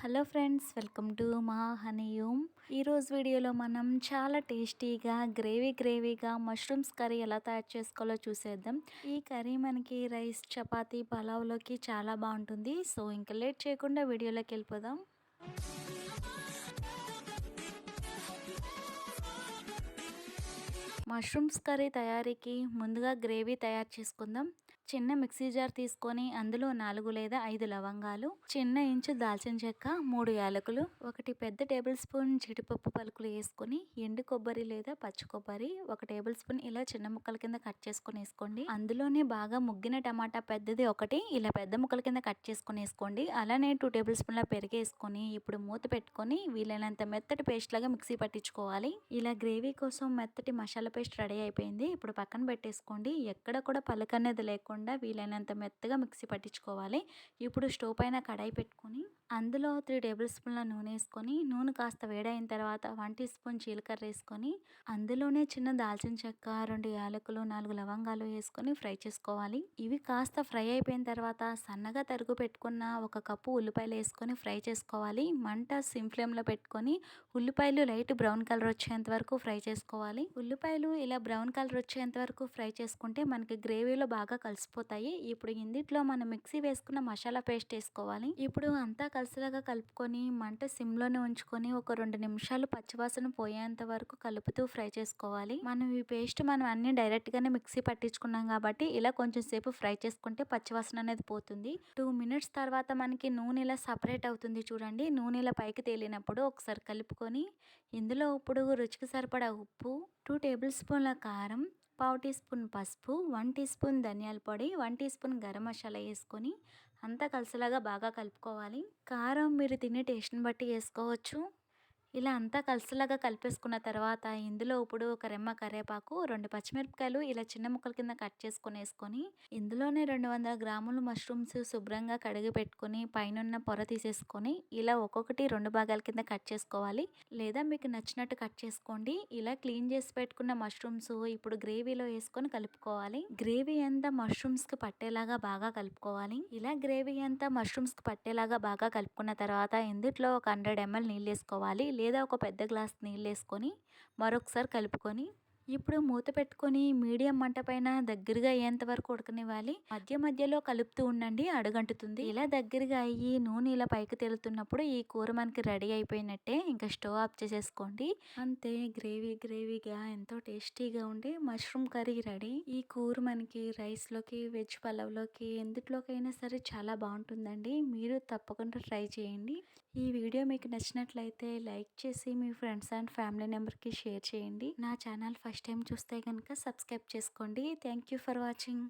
Hello friends welcome to మా హనీయూమ్. ఈరోజు వీడియోలో మనం చాలా టేస్టీగా గ్రేవీ గ్రేవీగా మష్రూమ్స్ కర్రీ ఎలా తయారు చేసుకోవాలో చూసేద్దాం. ఈ కర్రీ మనకి రైస్ చపాతి పలావ్లోకి చాలా బాగుంటుంది. సో ఇంకా లేట్ చేయకుండా వీడియోలోకి వెళ్ళిపోదాం. మష్రూమ్స్ కర్రీ తయారీకి ముందుగా గ్రేవీ తయారు చేసుకుందాం. చిన్న మిక్సీ జార్ తీసుకొని అందులో నాలుగు లేదా ఐదు లవంగాలు చిన్న ఇంచు దాల్చిన చెక్క మూడు యాలకులు ఒకటి పెద్ద టేబుల్ స్పూన్ జీడిపప్పు పలుకులు వేసుకొని ఎండు కొబ్బరి లేదా పచ్చి కొబ్బరి ఒక టేబుల్ స్పూన్ ఇలా చిన్న ముక్కల కింద కట్ చేసుకొని వేసుకోండి. అందులోనే బాగా ముగ్గిన టమాటా పెద్దది ఒకటి ఇలా పెద్ద ముక్కల కింద కట్ చేసుకొని వేసుకోండి. అలానే టూ టేబుల్ స్పూన్ల పెరిగి వేసుకొని ఇప్పుడు మూత పెట్టుకొని వీలైనంత మెత్తటి పేస్ట్ లాగా మిక్సీ పట్టించుకోవాలి. ఇలా గ్రేవీ కోసం మెత్తటి మసాలా పేస్ట్ రెడీ అయిపోయింది. ఇప్పుడు పక్కన పెట్టేసుకోండి. ఎక్కడ కూడా పలకనేది లేకుండా లేకుండా వీలైనంత మెత్తగా మిక్సీ పట్టించుకోవాలి. ఇప్పుడు స్టవ్ పైన కడాయి పెట్టుకొని అందులో త్రీ టేబుల్ స్పూన్ల నూనె వేసుకొని నూనె కాస్త వేడైన తర్వాత వన్ టీ స్పూన్ జీలకర్ర వేసుకొని అందులోనే చిన్న దాల్చిన చెక్క రెండు యాలకులు నాలుగు లవంగాలు వేసుకొని ఫ్రై చేసుకోవాలి. ఇవి కాస్త ఫ్రై అయిపోయిన తర్వాత సన్నగా తరుగు పెట్టుకున్న ఒక కప్పు ఉల్లిపాయలు వేసుకొని ఫ్రై చేసుకోవాలి. మంట సిమ్ ఫ్లేమ్లో పెట్టుకొని ఉల్లిపాయలు లైట్ బ్రౌన్ కలర్ వచ్చేంత వరకు ఫ్రై చేసుకోవాలి. ఉల్లిపాయలు ఇలా బ్రౌన్ కలర్ వచ్చేంత వరకు ఫ్రై చేసుకుంటే మనకి గ్రేవీలో బాగా కలిసిపోతాయి. ఇప్పుడు ఇందిట్లో మనం మిక్సీ వేసుకున్న మసాలా పేస్ట్ వేసుకోవాలి. ఇప్పుడు అంతా కలిసిలాగా కలుపుకొని మంట సిమ్లోనే ఉంచుకొని ఒక రెండు నిమిషాలు పచ్చివాసన పోయేంత వరకు కలుపుతూ ఫ్రై చేసుకోవాలి. మనం ఈ పేస్ట్ మనం అన్ని డైరెక్ట్గానే మిక్సీ పట్టించుకున్నాం కాబట్టి ఇలా కొంచెం సేపు ఫ్రై చేసుకుంటే పచ్చివాసన అనేది పోతుంది. టూ మినిట్స్ తర్వాత మనకి నూనె ఇలా సపరేట్ అవుతుంది చూడండి. నూనె ఇలా పైకి తేలినప్పుడు ఒకసారి కలుపుకొని ఇందులో ఇప్పుడు రుచికి సరిపడా ఉప్పు టూ టేబుల్ స్పూన్ల కారం పావు టీ స్పూన్ పసుపు వన్ టీ స్పూన్ ధనియాల పొడి one teaspoon garam masala వేసుకొని అంతా కలిసేలాగా బాగా కలుపుకోవాలి. కారం మీరు తినే టేస్ట్ని బట్టి వేసుకోవచ్చు. ఇలా అంతా కలిసిలాగా కలిపేసుకున్న తర్వాత ఇందులో ఇప్పుడు ఒక రెమ్మ కరివేపాకు రెండు పచ్చిమిరపకాయలు ఇలా చిన్న ముక్కల కింద కట్ చేసుకొని వేసుకొని ఇందులోనే రెండు వందల గ్రాములు మష్రూమ్స్ శుభ్రంగా కడిగి పెట్టుకొని పైన పొర తీసేసుకొని ఇలా ఒక్కొక్కటి రెండు భాగాల కింద కట్ చేసుకోవాలి. లేదా మీకు నచ్చినట్టు కట్ చేసుకోండి. ఇలా క్లీన్ చేసి పెట్టుకున్న మష్రూమ్స్ ఇప్పుడు గ్రేవీలో వేసుకొని కలుపుకోవాలి. గ్రేవీ అంతా మష్రూమ్స్కి పట్టేలాగా బాగా కలుపుకోవాలి. ఇలా గ్రేవీ అంతా మష్రూమ్స్కి పట్టేలాగా బాగా కలుపుకున్న తర్వాత ఇందులో ఒక హండ్రెడ్ ఎంఎల్ నీళ్ళు వేసుకోవాలి. లేదా ఒక పెద్ద గ్లాస్ నీళ్ళు వేసుకొని మరొకసారి కలుపుకొని ఇప్పుడు మూత పెట్టుకొని మీడియం మంట పైన దగ్గరగా అయ్యేంత వరకు ఉడకనివ్వాలి. మధ్య మధ్యలో కలుపుతూ ఉండండి అడుగంటుతుంది. ఇలా దగ్గరగా అయ్యి నూనె ఇలా పైకి తేలుతున్నప్పుడు ఈ కూర మనకి రెడీ అయిపోయినట్టే. ఇంకా స్టవ్ ఆఫ్ చేసేసుకోండి. అంతే గ్రేవీ గ్రేవీగా ఎంతో టేస్టీగా ఉండి మష్రూమ్ కర్రీ రెడీ. ఈ కూర మనకి రైస్లోకి వెజ్ పలావ్లోకి ఎందుట్లోకైనా సరే చాలా బాగుంటుందండి. మీరు తప్పకుండా ట్రై చేయండి. ఈ వీడియో మీకు నచ్చినట్లయితే లైక్ చేసి మీ ఫ్రెండ్స్ అండ్ ఫ్యామిలీ మెంబర్కి షేర్ చేయండి. నా ఛానల్ ఫస్ట్ టైం చూస్తే కనుక సబ్స్క్రైబ్ చేసుకోండి. Thank you for watching.